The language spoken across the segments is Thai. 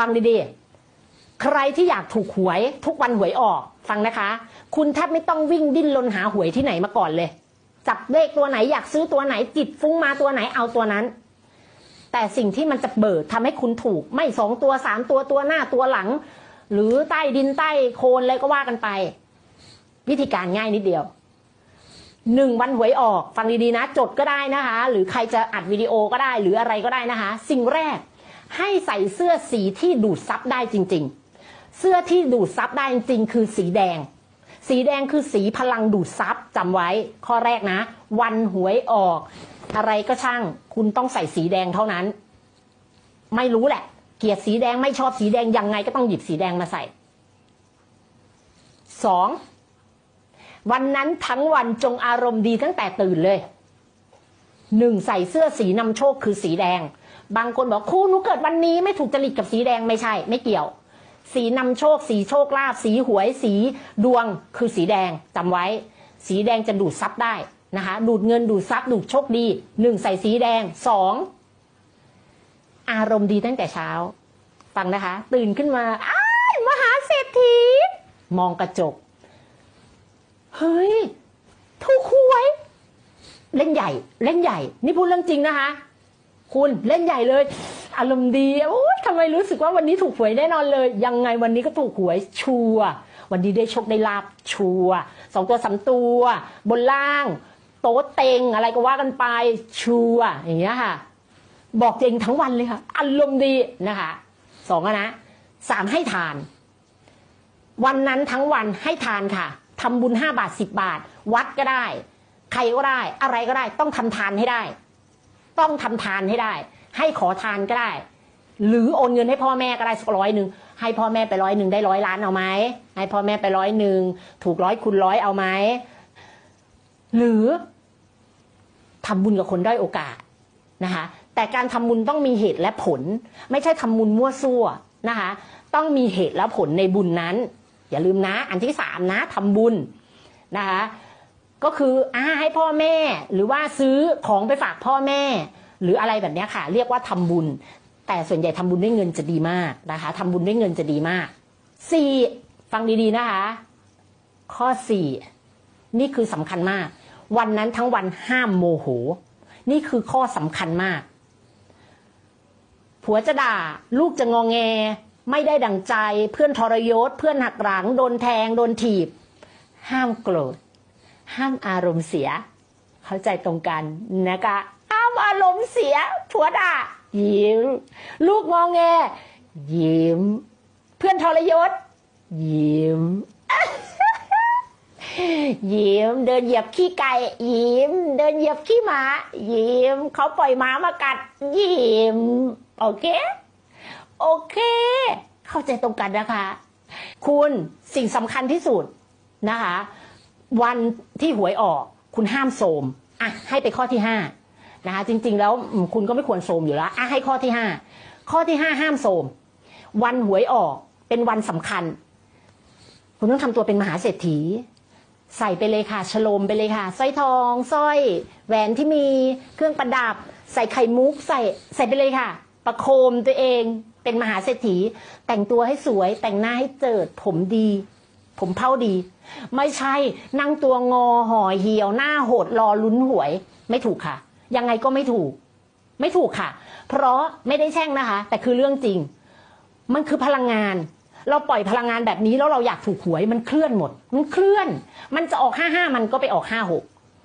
ฟังดีๆ ใครที่อยากถูกหวย ทุกวันหวยออก ฟังนะคะ คุณแทบไม่ต้องวิ่งดิ้นรนหาหวยที่ไหนมาก่อนเลย จับเลขตัวไหนอยากซื้อตัวไหนจิตฟุ้งมาตัวไหนเอาตัวนั้น แต่สิ่งที่มันจะเบิดทำให้คุณถูก ไม่สองตัวสามตัวตัวหน้าตัวหลัง หรือใต้ดินใต้โคลนอะไรก็ว่ากันไป วิธีการง่ายนิดเดียวหนึ่งวันหวยออก ฟังดีๆนะ จดก็ได้นะคะ หรือใครจะอัดวิดีโอก็ได้ หรืออะไรก็ได้นะคะ สิ่งแรก ให้ใส่เสื้อสีที่ดูดซับได้จริง ๆ เสื้อที่ดูดซับได้จริงคือสีแดง สีแดงคือสีพลังดูดซับจำไว้ ข้อแรกนะ วันหวยออก อะไรก็ช่าง คุณต้องใส่สีแดงเท่านั้น ไม่รู้แหละ เกลียดสีแดงไม่ชอบสีแดงยังไงก็ต้องหยิบสีแดงมาใส่สองวันนั้นทั้งวันจงอารมณ์ดีตั้งแต่ตื่นเลยหนึ่งใส่เสื้อสีนำโชคคือสีแดง บางคนบอกครูหนูเกิดวันนี้ไม่ถูกจริตกับสีแดงไม่ใช่ ไม่เกี่ยว สีนำโชค สีโชคลาภสีหวย สีดวงคือสีแดงจำไว้ สีแดงจะดูดซับได้นะคะดูดเงินดูดซับดูดโชคดีหนึ่งใส่สีแดงสองอารมณ์ดีตั้งแต่เช้า ฟังนะคะ ตื่นขึ้นมาอ้ายมหาเศรษฐี มองกระจก เฮ้ยถูกหวย เล่นใหญ่ เล่นใหญ่ นี่พูดเรื่องจริงนะคะ คุณเล่นใหญ่เลย อารมณ์ดีโอ้ยทำไมรู้สึกว่าวันนี้ถูกหวยแน่นอนเลย ยังไงวันนี้ก็ถูกหวยชัววันนี้ได้โชคได้ลาบชัวสองตัวสามตัว บนล่าง โต๊ะเต็งอะไรก็ว่ากันไปชัวอย่างเงี้ยค่ะ บอกเจงทั้งวันเลยค่ะ อารมณ์ดีนะคะสองอะนะสามให้ทาน วันนั้นทั้งวันให้ทานค่ะทำบุญห้าบาทสิบบาท วัดก็ได้ ใครก็ได้ อะไรก็ได้ ต้องทำทานให้ได้ ต้องทำทานให้ได้ ให้ขอทานก็ได้ หรือโอนเงินให้พ่อแม่ก็ได้สักร้อยหนึ่งให้พ่อแม่ไปร้อยหนึ่งได้ร้อยล้านเอาไหมให้พ่อแม่ไปร้อยหนึ่งถูกร้อยคูณร้อยเอาไหมหรือทำบุญกับคนด้อยโอกาสนะคะแต่การทำบุญต้องมีเหตุและผล ไม่ใช่ทำบุญมั่วซั่วนะคะต้องมีเหตุและผลในบุญนั้น อย่าลืมนะ อันที่สามนะทำบุญนะคะ ก็คืออาให้พ่อแม่ หรือว่าซื้อของไปฝากพ่อแม่ หรืออะไรแบบนี้ค่ะ เรียกว่าทำบุญ แต่ส่วนใหญ่ทำบุญด้วยเงินจะดีมากนะคะทำบุญด้วยเงินจะดีมากสี่ฟังดีๆนะคะ ข้อสี่นี่คือสำคัญมาก วันนั้นทั้งวันห้ามโมโห นี่คือข้อสำคัญมาก ผัวจะด่า ลูกจะงองแง ไม่ได้ดังใจ เพื่อนทรยศ เพื่อนหักหลัง โดนแทง โดนถีบ ห้ามโกรธ ห้ามอารมณ์เสีย เข้าใจตรงกันนะคะห้ามอารมณ์เสียผัวด่ายิ้ม ลูกงองแง ยิ้ม เพื่อนทรยศ ยิ้มยิ้มเดินเหยียบขี้ไก่ยิ้ม เดินเหยียบขี้หมา ยิ้ม เขาปล่อยหมามากัด ยิ้ม โอเค โอเค เข้าใจตรงกันนะคะ คุณสิ่งสำคัญที่สุดนะคะ วันที่หวยออกคุณห้ามโสมอะให้ไปข้อที่ห้านะคะจริง ๆ แล้วคุณก็ไม่ควรโสมอยู่แล้วอะให้ข้อที่ห้าข้อที่ห้าห้ามโสมวันหวยออกเป็นวันสำคัญ คุณต้องทำตัวเป็นมหาเศรษฐี ใส่ไปเลยค่ะฉลมไปเลยค่ะสร้อยทองสร้อย แหวนที่มีเครื่องประดับ ใส่ไข่มุกใส่ใส่ไปเลยค่ะ ประโคมตัวเองเป็นมหาเศรษฐี แต่งตัวให้สวยแต่งหน้าให้เจิดผมดี ผมเผ้าดี ไม่ใช่นั่งตัวงอห่อเหี่ยวหน้าโหดรอลุ้นหวย ไม่ถูกค่ะ ยังไงก็ไม่ถูก ไม่ถูกค่ะ เพราะไม่ได้แช่งนะคะ แต่คือเรื่องจริง มันคือพลังงาน เราปล่อยพลังงานแบบนี้แล้วเราอยากถูกหวยมันเคลื่อนหมด มันเคลื่อน มันจะออกห้าห้ามันก็ไปออกห้าหก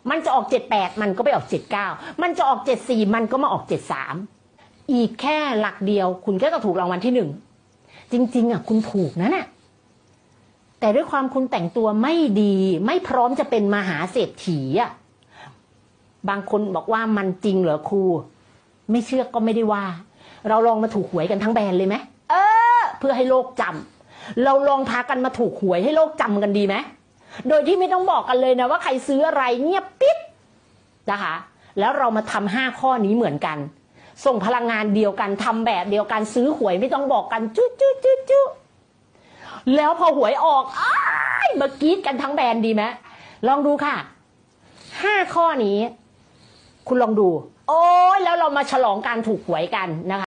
มันจะออกเจ็ดแปดมันก็ไปออกเจ็ดเก้ามันจะออกเจ็ดสี่มันก็มาออกเจ็ดสามอีกแค่หลักเดียว คุณก็จะถูกรางวัลที่หนึ่งจริง ๆอะคุณถูกนะน่ะ แต่ด้วยความคุณแต่งตัวไม่ดี ไม่พร้อมจะเป็นมหาเศรษฐีอะบางคนบอกว่ามันจริงเหรอครู ไม่เชื่อก็ไม่ได้ว่า เราลองมาถูกหวยกันทั้งแบรนด์เลยไหมเออ เพื่อให้โลกจำเราลองพากันมาถูกหวยให้โลกจำกันดีไหมโดยที่ไม่ต้องบอกกันเลยนะว่าใครซื้ออะไรเงียบปิ๊บนะคะ แล้วเรามาทำห้าข้อนี้เหมือนกัน ส่งพลังงานเดียวกันทำแบบเดียวกันซื้อหวยไม่ต้องบอกกันจุ๊จุ๊จุ๊จุ๊ แล้วพอหวยออกอ้ายมากรีดกันทั้งแบรนด์ดีไหมลองดูค่ะห้าข้อนี้ คุณลองดู โอ้ยแล้วเรามาฉลองการถูกหวยกันนะคะ